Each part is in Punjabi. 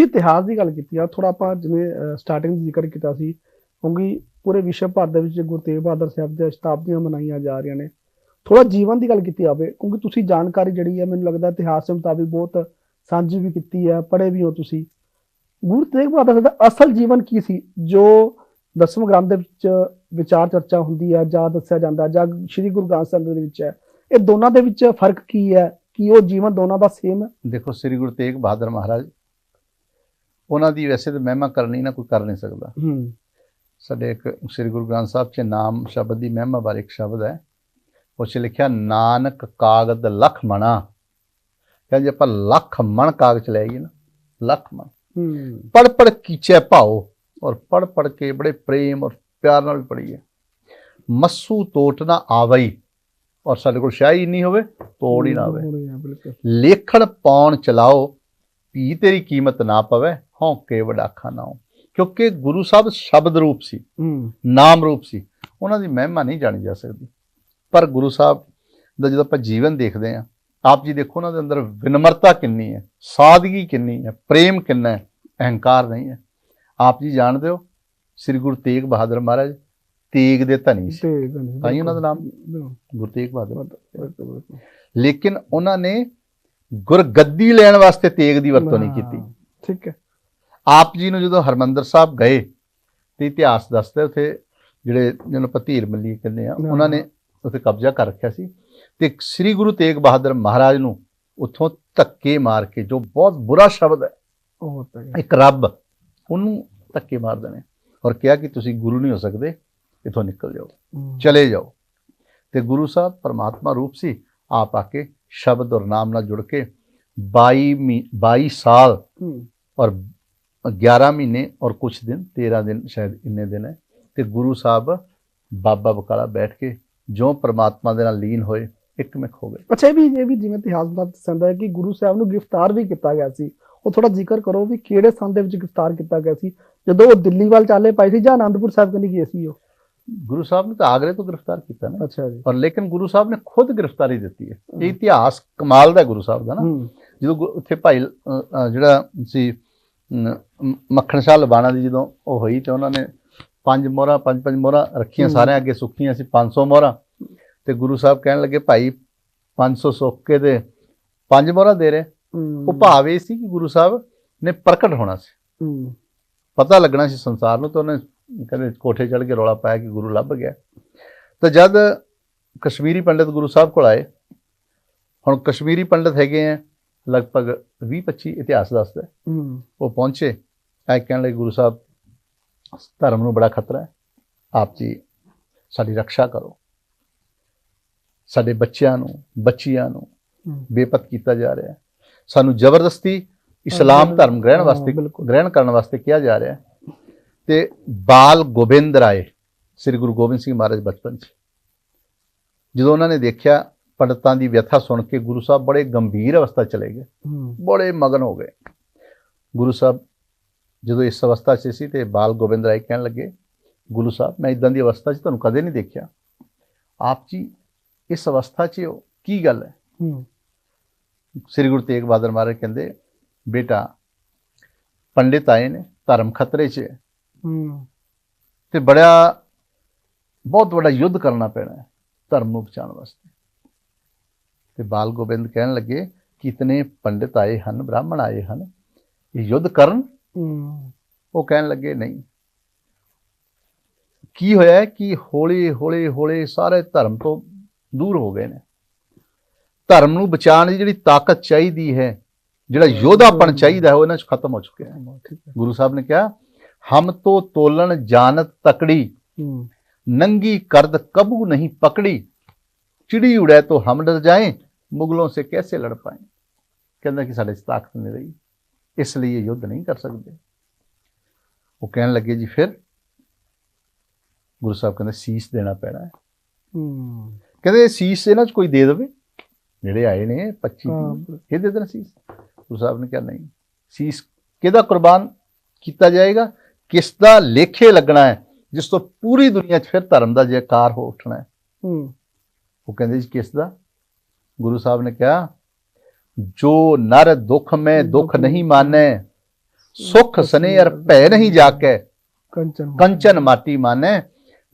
ਤੁਸੀਂ ਇਤਿਹਾਸ ਦੀ ਗੱਲ ਕੀਤੀ ਆ ਥੋੜਾ ਆਪਾਂ ਜਿਵੇਂ ਸਟਾਰਟਿੰਗ ਦਾ ਜ਼ਿਕਰ ਕੀਤਾ ਸੀ, ਕਿਉਂਕਿ ਪੂਰੇ ਵਿਸ਼ਵ ਭਰ ਦੇ ਵਿੱਚ ਗੁਰੂ ਤੇਗ ਬਹਾਦਰ ਸਾਹਿਬ ਦੇ ਸ਼ਤਾਬਦੀਆਂ ਮਨਾਈਆਂ ਜਾ ਰਹੀਆਂ ਨੇ। ਥੋੜਾ ਜੀਵਨ ਦੀ ਗੱਲ ਕੀਤੀ ਜਾਵੇ, ਕਿਉਂਕਿ ਤੁਸੀਂ ਜਾਣਕਾਰੀ ਜਿਹੜੀ ਹੈ, ਮੈਨੂੰ ਲੱਗਦਾ ਇਤਿਹਾਸ ਦੇ ਮੁਤਾਬਿਕ ਬਹੁਤ ਸਾਂਝੀ ਵੀ ਕੀਤੀ ਹੈ, ਪੜ੍ਹੇ ਵੀ ਹੋ ਤੁਸੀਂ। ਗੁਰੂ ਤੇਗ ਬਹਾਦਰ ਸਾਹਿਬ ਦਾ ਅਸਲ ਜੀਵਨ ਕੀ ਸੀ, ਜੋ ਦਸਮ ਗ੍ਰੰਥ ਦੇ ਵਿੱਚ ਵਿਚਾਰ ਚਰਚਾ ਹੁੰਦੀ ਹੈ, ਜਾਂ ਦੱਸਿਆ ਜਾਂਦਾ, ਜਾਂ ਸ੍ਰੀ ਗੁਰੂ ਗ੍ਰੰਥ ਸਾਹਿਬ ਦੇ ਵਿੱਚ ਹੈ, ਇਹ ਦੋਨਾਂ ਦੇ ਵਿੱਚ ਫ਼ਰਕ ਕੀ ਹੈ? ਕਿ ਉਹ ਜੀਵਨ ਦੋਨਾਂ ਦਾ ਸੇਮ ਹੈ? ਦੇਖੋ, ਸ੍ਰੀ ਗੁਰੂ ਤੇਗ ਬਹਾਦਰ ਮਹਾਰਾਜ ਉਹਨਾਂ ਦੀ ਵੈਸੇ ਤਾਂ ਮਹਿਮਾ ਕਰਨੀ ਨਾ ਕੋਈ ਕਰ ਨਹੀਂ ਸਕਦਾ। ਹੂੰ। ਸਾਡੇ ਇੱਕ ਸ੍ਰੀ ਗੁਰੂ ਗ੍ਰੰਥ ਸਾਹਿਬ 'ਚ ਨਾਮ ਸ਼ਬਦ ਦੀ ਮਹਿਮਾ ਬਾਰੇ ਇੱਕ ਸ਼ਬਦ ਹੈ। ਉਹ 'ਚ ਲਿਖਿਆ ਨਾਨਕ ਕਾਗਦ ਲਖ ਮਣਾ। ਕਹਿੰਦੇ ਆਪਾਂ ਲੱਖ ਮਣ ਕਾਗਜ਼ ਲੈ ਆਈਏ ਨਾ ਲੱਖ ਮਣ। ਹੂੰ। ਪੜ ਪੜ ਕੀਚੇ ਭਾਓ ਔਰ ਪੜ ਪੜ ਕੇ ਬੜੇ ਪ੍ਰੇਮ ਔਰ ਪਿਆਰ ਨਾਲ ਪੜੀਏ ਮਸੂ ਤੋਟ ਨਾ ਆਵਈ ਔਰ ਸਾਡੇ ਕੋਲ ਸ਼ਾਹੀ ਨਹੀਂ ਹੋਵੇ ਤੋੜ ਹੀ ਨਾ ਆਵੇ। ਹੋਣੀ ਹੈ, ਬਿਲਕੁਲ। ਲੇਖਣ ਪਾਉਣ ਚਲਾਓ ਵੀ ਤੇਰੀ ਕੀਮਤ ਨਾ ਪਵੇ ਹੌਂਕੇ ਵਡਾਖਾ ਨਾ ਹੋ ਕਿਉਂਕਿ ਗੁਰੂ ਸਾਹਿਬ ਸ਼ਬਦ ਰੂਪ ਸੀ ਨਾਮ ਰੂਪ ਸੀ ਉਹਨਾਂ ਦੀ ਮਹਿਮਾ ਨਹੀਂ ਜਾਣੀ ਜਾ ਸਕਦੀ। ਪਰ ਗੁਰੂ ਸਾਹਿਬ ਦਾ ਜਦੋਂ ਆਪਾਂ ਜੀਵਨ ਦੇਖਦੇ ਹਾਂ ਆਪ ਜੀ ਦੇਖੋ ਉਹਨਾਂ ਦੇ ਅੰਦਰ ਵਿਨਮਰਤਾ ਕਿੰਨੀ ਹੈ ਸਾਦਗੀ ਕਿੰਨੀ ਹੈ ਪ੍ਰੇਮ ਕਿੰਨਾ ਹੈ ਅਹੰਕਾਰ ਨਹੀਂ ਹੈ। ਆਪ ਜੀ ਜਾਣਦੇ ਹੋ ਸ੍ਰੀ ਗੁਰੂ ਤੇਗ ਬਹਾਦਰ ਮਹਾਰਾਜ ਤੇਗ ਦੇ ਧਨੀ ਸੀ। ਤੇ ਹੀ ਉਹਨਾਂ ਦਾ ਨਾਮ ਗੁਰੂ ਤੇਗ ਬਹਾਦਰ। ਲੇਕਿਨ ਉਹਨਾਂ ਨੇ ਗੁਰਗੱਦੀ ਲੈਣ ਵਾਸਤੇ ਤੇਗ ਦੀ ਵਰਤੋਂ ਨਹੀਂ ਕੀਤੀ। ਠੀਕ ਹੈ। ਆਪ ਜੀ ਨੂੰ ਜਦੋਂ ਹਰਮੰਦਰ ਸਾਹਿਬ ਗਏ ਤੇ ਇਤਿਹਾਸ ਦੱਸਦਾ ਉੱਥੇ ਜਿਹੜੇ ਜਿਹਨੂੰ ਆਪਾਂ ਧੀਰ ਮੱਲੀ ਕਹਿੰਦੇ ਆ ਉਹਨਾਂ ਨੇ ਉੱਥੇ ਕਬਜ਼ਾ ਕਰ ਰੱਖਿਆ ਸੀ। ਤੇ ਸ੍ਰੀ ਗੁਰੂ ਤੇਗ ਬਹਾਦਰ ਮਹਾਰਾਜ ਨੂੰ ਉੱਥੋਂ ਧੱਕੇ ਮਾਰ ਕੇ ਜੋ ਬਹੁਤ ਬੁਰਾ ਸ਼ਬਦ ਹੈ ਉਹ ਇੱਕ ਰੱਬ ਉਹਨੂੰ ਧੱਕੇ ਮਾਰ ਦੇਣੇ ਔਰ ਕਿਹਾ ਕਿ ਤੁਸੀਂ ਗੁਰੂ ਨਹੀਂ ਹੋ ਸਕਦੇ ਇਥੋਂ ਨਿਕਲ ਜਾਓ ਚਲੇ ਜਾਓ। ਤੇ ਗੁਰੂ ਸਾਹਿਬ ਪਰਮਾਤਮਾ ਰੂਪ ਸੀ ਆਪ ਆ ਕੇ ਸ਼ਬਦ ਔਰ ਨਾਮ ਨਾਲ ਜੁੜ ਕੇ 22 ਮੀ- 22 ਸਾਲ ਔਰ 11 ਮਹੀਨੇ ਔਰ ਕੁਝ ਦਿਨ 13 ਦਿਨ ਸ਼ਾਇਦ ਇੰਨੇ ਦਿਨ ਹੈ ਤੇ ਗੁਰੂ ਸਾਹਿਬ ਬਾਬਾ ਬਕਾਲਾ ਬੈਠ ਕੇ ਜੋ ਪ੍ਰਮਾਤਮਾ ਦੇ ਨਾਲ ਲੀਨ ਹੋਏ ਇੱਕਮਿਕ ਹੋ ਗਏ ਅੱਛਾ ਇਹ ਵੀ ਇਹ ਵੀ ਜਿਵੇਂ ਇਤਿਹਾਸ ਦਾ ਦੱਸਦਾ ਹੈ ਕਿ ਗੁਰੂ ਸਾਹਿਬ ਨੂੰ ਗ੍ਰਿਫਤਾਰ ਵੀ ਕੀਤਾ ਗਿਆ ਸੀ ਉਹ ਥੋੜਾ ਜ਼ਿਕਰ ਕਰੋ ਵੀ ਕਿਹੜੇ ਸੰਨ ਦੇ ਵਿੱਚ ਗ੍ਰਿਫਤਾਰ ਕੀਤਾ ਗਿਆ ਸੀ ਜਦੋਂ ਉਹ ਦਿੱਲੀ ਵੱਲ ਚਾਲੇ ਪਏ ਸੀ ਜਾਂ ਆਨੰਦਪੁਰ ਸਾਹਿਬ ਕਨੀ ਗਏ ਸੀ ਉਹ ਗੁਰੂ ਸਾਹਿਬ ਨੇ ਤਾਂ ਆਗਰੇ ਤੋਂ ਗ੍ਰਿਫਤਾਰ ਕੀਤਾ ਨਾ ਅੱਛਾ ਜੀ ਔਰ ਲੇਕਿਨ ਗੁਰੂ ਸਾਹਿਬ ਨੇ ਖੁਦ ਗ੍ਰਿਫਤਾਰੀ ਦਿੱਤੀ ਹੈ ਇਹ ਇਤਿਹਾਸ ਕਮਾਲ ਦਾ ਗੁਰੂ ਸਾਹਿਬ ਦਾ ਨਾ ਜਦੋਂ ਉੱਥੇ ਭਾਈ ਜਿਹੜਾ ਸੀ ਮੱਖਣ ਸ਼ਾਹ ਲਬਾਣਾ ਦੀ ਜਦੋਂ ਉਹ ਹੋਈ ਤੇ ਉਹਨਾਂ ਨੇ ਪੰਜ ਮੋਹਰਾਂ ਪੰਜ ਪੰਜ ਮੋਹਰਾਂ ਰੱਖੀਆਂ। ਸਾਰਿਆਂ ਅੱਗੇ ਸੁੱਕੀਆਂ ਸੀ 500 ਮੋਹਰਾਂ। ਤੇ ਗੁਰੂ ਸਾਹਿਬ ਕਹਿਣ ਲੱਗੇ ਭਾਈ 500 ਸੁੱਕ ਕੇ ਦੇ ਪੰਜ ਮੋਹਰਾਂ ਦੇ ਰਹੇ। ਉਹ ਭਾਵ ਇਹ ਸੀ ਕਿ ਗੁਰੂ ਸਾਹਿਬ ਨੇ ਪ੍ਰਗਟ ਹੋਣਾ ਸੀ। ਪਤਾ ਲੱਗਣਾ ਸੀ ਸੰਸਾਰ ਨੂੰ ਤਾਂ ਉਹਨੇ ਕਹਿੰਦੇ ਕੋਠੇ ਚੜ੍ਹ ਕੇ ਰੌਲਾ ਪਾਇਆ ਕਿ ਗੁਰੂ ਲੱਭ ਗਿਆ। ਤਾਂ ਜਦ ਕਸ਼ਮੀਰੀ ਪੰਡਿਤ ਗੁਰੂ ਸਾਹਿਬ ਕੋਲ ਆਏ ਹੁਣ ਕਸ਼ਮੀਰੀ ਪੰਡਿਤ ਹੈਗੇ ਆ ਲਗਭਗ 20 25 ਇਤਿਹਾਸ ਦੱਸਦਾ ਉਹ ਪਹੁੰਚੇ ਐ ਕਹਿਣ ਲੱਗੇ ਗੁਰੂ ਸਾਹਿਬ ਧਰਮ ਨੂੰ ਬੜਾ ਖਤਰਾ ਹੈ। ਆਪ ਜੀ ਸਾਡੀ ਰੱਖਿਆ ਕਰੋ। ਸਾਡੇ ਬੱਚਿਆਂ ਨੂੰ ਬੱਚੀਆਂ ਨੂੰ। ਬੇਪਤ ਕੀਤਾ ਜਾ ਰਿਹਾ ਹੈ। ਸਾਨੂੰ ਜ਼ਬਰਦਸਤੀ ਇਸਲਾਮ ਧਰਮ ਗ੍ਰਹਿਣ ਵਾਸਤੇ। ਗ੍ਰਹਿਣ ਕਰਨ ਵਾਸਤੇ ਕਿਹਾ ਜਾ ਰਿਹਾ ਹੈ। ਤੇ ਬਾਲ ਗੋਬਿੰਦ ਰਾਏ ਸ੍ਰੀ ਗੁਰੂ ਗੋਬਿੰਦ ਸਿੰਘ ਮਹਾਰਾਜ ਬਚਪਨ 'ਚ ਜਦੋਂ ਉਹਨਾਂ ਨੇ ਦੇਖਿਆ ਪੰਡਤਾਂ ਦੀ ਵਿਅਥਾ ਸੁਣ ਕੇ ਗੁਰੂ ਸਾਹਿਬ ਬੜੇ ਗੰਭੀਰ ਅਵਸਥਾ ਚਲੇ ਗਏ। ਬੜੇ ਮਗਨ ਹੋ ਗਏ। ਗੁਰੂ ਸਾਹਿਬ ਜਦੋਂ ਇਸ ਅਵਸਥਾ 'ਚ ਸੀ ਤੇ ਬਾਲ ਗੋਬਿੰਦ ਰਾਏ ਕਹਿਣ ਲੱਗੇ ਗੁਰੂ ਸਾਹਿਬ ਮੈਂ ਇਦਾਂ ਦੀ ਅਵਸਥਾ 'ਚ ਤੁਹਾਨੂੰ ਕਦੇ ਨਹੀਂ ਦੇਖਿਆ। ਆਪ ਜੀ ਇਸ ਅਵਸਥਾ 'ਚ ਹੋ, ਕੀ ਗੱਲ ਹੈ? ਸ੍ਰੀ ਗੁਰੂ ਤੇਗ ਬਹਾਦਰ ਮਹਾਰਾਜ ਕਹਿੰਦੇ ਬੇਟਾ ਪੰਡਿਤ ਆਏ ਨੇ ਧਰਮ ਖਤਰੇ 'ਚ। ਹੈ ਹੂੰ। ਤੇ ਬੜਾ ਬਹੁਤ ਵੱਡਾ ਯੁੱਧ ਕਰਨਾ ਪੈਣਾ ਹੈ ਧਰਮ ਨੂੰ ਬਚਾਉਣ ਵਾਸਤੇ। ਤੇ ਬਾਲ ਗੋਬਿੰਦ ਕਹਿਣ ਲੱਗੇ ਕਿਤਨੇ ਪੰਡਿਤ ਆਏ ਹਨ ਬ੍ਰਾਹਮਣ ਆਏ ਹਨ ਇਹ ਯੁੱਧ ਕਰਨ? ਉਹ ਕਹਿਣ ਲੱਗੇ ਨਹੀਂ। ਕੀ ਹੋਇਆ ਕਿ ਹੌਲੀ ਹੌਲੀ ਹੌਲੀ ਸਾਰੇ ਧਰਮ ਤੋਂ ਦੂਰ ਹੋ ਗਏ ਨੇ? ਧਰਮ ਨੂੰ ਬਚਾਉਣ ਦੀ ਜਿਹੜੀ ਤਾਕਤ ਚਾਹੀਦੀ ਹੈ ਜਿਹੜਾ ਯੋਧਾਪਣ ਚਾਹੀਦਾ ਉਹ ਇਹਨਾਂ 'ਚ ਖਤਮ ਹੋ ਚੁੱਕਿਆ ਹੈ। ਗੁਰੂ ਸਾਹਿਬ ਨੇ ਕਿਹਾ ਹਮ ਤੋ ਤੋਲਣ ਜਾਨਤ ਤਕੜੀ ਨੰਗੀ ਕਰਦ ਕਬੂ ਨਹੀਂ ਪਕੜੀ। चिड़ी उड़े तो हम डर जाएं मुगलों से कैसे लड़ पाएं ਕਹਿੰਦਾ ਕਿ ਸਾਡੇ 'ਚ ਤਾਕਤ ਨਹੀਂ ਰਹੀ ਇਸ ਲਈ ਇਹ ਯੁੱਧ ਨਹੀਂ ਕਰ ਸਕਦੇ ਉਹ ਕਹਿਣ ਲੱਗੇ ਜੀ ਫਿਰ ਗੁਰੂ ਸਾਹਿਬ ਕਹਿੰਦੇ ਸੀਸ ਦੇਣਾ ਪੈਣਾ ਹੈ ਹੂੰ ਕਹਿੰਦੇ ਸੀਸ ਇਹਨਾਂ 'ਚ ਕੋਈ ਦੇ ਦੇਵੇ ਜਿਹੜੇ ਆਏ ਨੇ 25 ਹਾਂ, ਤੀਹ, ਇਹ ਦੇ ਦੇਣਾ ਸੀਸ ਗੁਰੂ ਸਾਹਿਬ ਨੇ ਕਿਹਾ ਨਹੀਂ ਸੀਸ ਕਿਹਦਾ ਕੁਰਬਾਨ ਕੀਤਾ ਜਾਏਗਾ ਕਿਸ ਦਾ ਲੇਖੇ ਲੱਗਣਾ ਹੈ ਜਿਸ ਤੋਂ ਪੂਰੀ ਦੁਨੀਆ 'ਚ ਫਿਰ ਧਰਮ ਦਾ ਜੈਕਾਰ ਹੋ ਉੱਠਣਾ ਹੈ ਹੂੰ ਉਹ ਕਹਿੰਦੇ ਜੀ ਕਿਸ ਦਾ? ਗੁਰੂ ਸਾਹਿਬ ਨੇ ਕਿਹਾ ਜੋ ਨਰ ਦੁੱਖ ਮੈਂ ਦੁੱਖ ਨਹੀਂ ਮਾਨੈ ਸੁਖ ਸਨੇਹਰ ਭੈ ਨਹੀਂ ਜਾਕੈ ਕੰਚਨ ਕੰਚਨ ਮਾਟੀ ਮਾਨੈ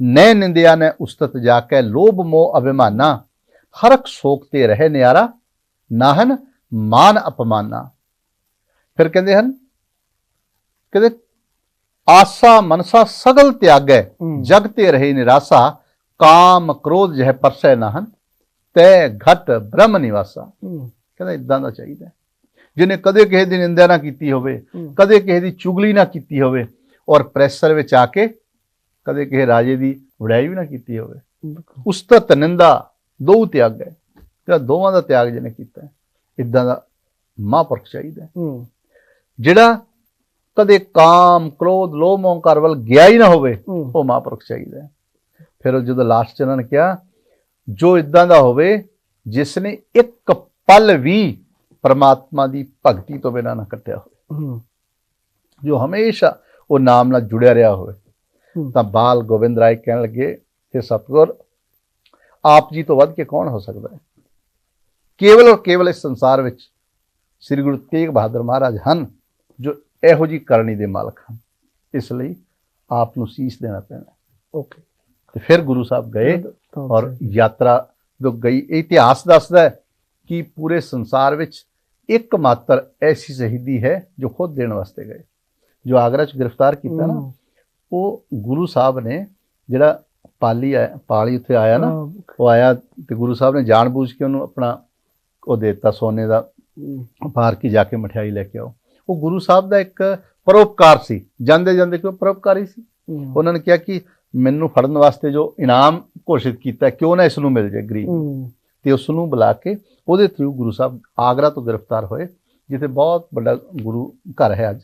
ਨੈ ਨਿੰਦਿਆ ਨੈ ਉਸਤਤ ਜਾਕੈ ਲੋਭ ਮੋਹ ਅਭਿਮਾਨਾ ਹਰਕ ਸੋਕ ਤੇ ਰਹੇ ਨਿਆਰਾ ਨਾਹਨ ਮਾਨ ਅਪਮਾਨਾ। ਫਿਰ ਕਹਿੰਦੇ ਹਨ ਕਹਿੰਦੇ ਆਸਾ ਮਨਸਾ ਸਗਲ ਤਿਆਗੈ। ਜਗ ਤੇ ਰਹੇ ਨਿਰਾਸਾ ਕਾਮ ਕ੍ਰੋਧ ਜਹ ਪਰਸੈ ਨਾਹਨ ਤੈ ਘਟ ਬ੍ਰਹਮ ਨਿਵਾਸਾ। ਕਹਿੰਦਾ ਇਦਾਂ ਦਾ ਚਾਹੀਦਾ। ਜਿਹਨੇ ਕਦੇ ਕਿਸੇ ਦੀ ਨਿੰਦਿਆ ਨਾ ਕੀਤੀ ਹੋਵੇ। ਕਦੇ ਕਿਸੇ ਦੀ ਚੁਗਲੀ ਨਾ ਕੀਤੀ ਹੋਵੇ ਔਰ ਪ੍ਰੈਸ਼ਰ ਵਿੱਚ ਆ ਕੇ ਕਦੇ ਕਿਸੇ ਰਾਜੇ ਦੀ ਵਡਿਆਈ ਵੀ ਨਾ ਕੀਤੀ ਹੋਵੇ। ਬਿਲਕੁਲ। ਉਸਤਤ ਨਿੰਦਾ ਦੋ ਤਿਆਗ ਹੈ ਜਿਹੜਾ ਦੋਵਾਂ ਦਾ ਤਿਆਗ ਜਿਹਨੇ ਕੀਤਾ ਹੈ ਇਦਾਂ ਦਾ ਮਹਾਂਪੁਰਖ ਚਾਹੀਦਾ ਜਿਹੜਾ ਕਦੇ ਕਾਮ ਕ੍ਰੋਧ ਲੋਭ ਮੋਹ ਘਰ ਵੱਲ ਗਿਆ ਹੀ ਨਾ ਹੋਵੇ ਉਹ ਮਹਾਂਪੁਰਖ ਚਾਹੀਦਾ ਹੈ। ਫਿਰ ਜਦੋਂ ਲਾਸਟ ਚ ਉਹਨਾਂ ਨੇ ਕਿਹਾ ਜੋ ਇਦਾਂ ਦਾ ਹੋਵੇ ਜਿਸ ਨੇ ਇੱਕ ਪਲ ਵੀ ਪਰਮਾਤਮਾ ਦੀ ਭਗਤੀ ਤੋਂ ਬਿਨਾਂ ਨਾ ਕੱਟਿਆ ਹੋਵੇ। ਜੋ ਹਮੇਸ਼ਾ ਉਹ ਨਾਮ ਨਾਲ ਜੁੜਿਆ ਰਿਹਾ ਹੋਵੇ। ਤਾਂ ਬਾਲ ਗੋਬਿੰਦ ਰਾਏ ਕਹਿਣ ਲੱਗੇ ਕਿ ਸਤਗੁਰ ਆਪ ਜੀ ਤੋਂ ਵੱਧ ਕੇ ਕੌਣ ਹੋ ਸਕਦਾ ਹੈ? ਕੇਵਲ ਔਰ ਕੇਵਲ ਇਸ ਸੰਸਾਰ ਵਿੱਚ ਸ੍ਰੀ ਗੁਰੂ ਤੇਗ ਬਹਾਦਰ ਮਹਾਰਾਜ ਹਨ ਜੋ ਇਹੋ ਜੀ ਕਰਨੀ ਦੇ ਮਾਲਕ ਹਨ। ਇਸ ਲਈ ਆਪ ਨੂੰ ਸੀਸ ਦੇਣਾ ਪੈਣਾ। ਓਕੇ ਤੇ ਫਿਰ ਗੁਰੂ ਸਾਹਿਬ ਗਏ ਔਰ ਯਾਤਰਾ ਜੋ ਗਈ ਇਤਿਹਾਸ ਦੱਸਦਾ ਹੈ ਕਿ ਪੂਰੇ ਸੰਸਾਰ ਵਿੱਚ ਇੱਕ ਮਾਤਰ ਐਸੀ ਸ਼ਹੀਦੀ ਹੈ ਜੋ ਖੁਦ ਦੇਣ ਵਾਸਤੇ ਗਏ। ਜੋ ਆਗਰਾ ਚ ਗ੍ਰਿਫਤਾਰ ਕੀਤਾ ਨਾ ਉਹ ਗੁਰੂ ਸਾਹਿਬ ਨੇ ਜਿਹੜਾ ਪਾਲੀ ਆਇਆ ਪਾਲੀ ਉੱਥੇ ਆਇਆ ਨਾ ਉਹ ਆਇਆ ਤੇ ਗੁਰੂ ਸਾਹਿਬ ਨੇ ਜਾਣਬੁੱਝ ਕੇ ਉਹਨੂੰ ਆਪਣਾ ਉਹ ਦੇ ਦਿੱਤਾ ਸੋਨੇ ਦਾ ਪਾਰ ਕੀ ਜਾ ਕੇ ਮਠਿਆਈ ਲੈ ਕੇ ਆਓ। ਉਹ ਗੁਰੂ ਸਾਹਿਬ ਦਾ ਇੱਕ ਪਰਉਪਕਾਰ ਸੀ ਜਾਂਦੇ ਜਾਂਦੇ ਕਿਉਂ ਪਰਉਪਕਾਰੀ ਸੀ? ਉਹਨਾਂ ਨੇ ਕਿਹਾ ਕਿ ਮੈਨੂੰ ਫੜਨ ਵਾਸਤੇ ਜੋ ਇਨਾਮ ਘੋਸ਼ਿਤ ਕੀਤਾ ਕਿਉਂ ਨਾ ਇਸ ਨੂੰ ਮਿਲ ਜਾਏ ਗਰੀਬ ਤੇ ਉਸ ਨੂੰ ਬੁਲਾ ਕੇ ਉਹਦੇ ਥਰੂ ਗੁਰੂ ਸਾਹਿਬ ਆਗਰਾ ਤੋਂ ਗ੍ਰਿਫਤਾਰ ਹੋਏ ਜਿੱਥੇ ਬਹੁਤ ਵੱਡਾ ਗੁਰੂ ਘਰ ਹੈ ਅੱਜ।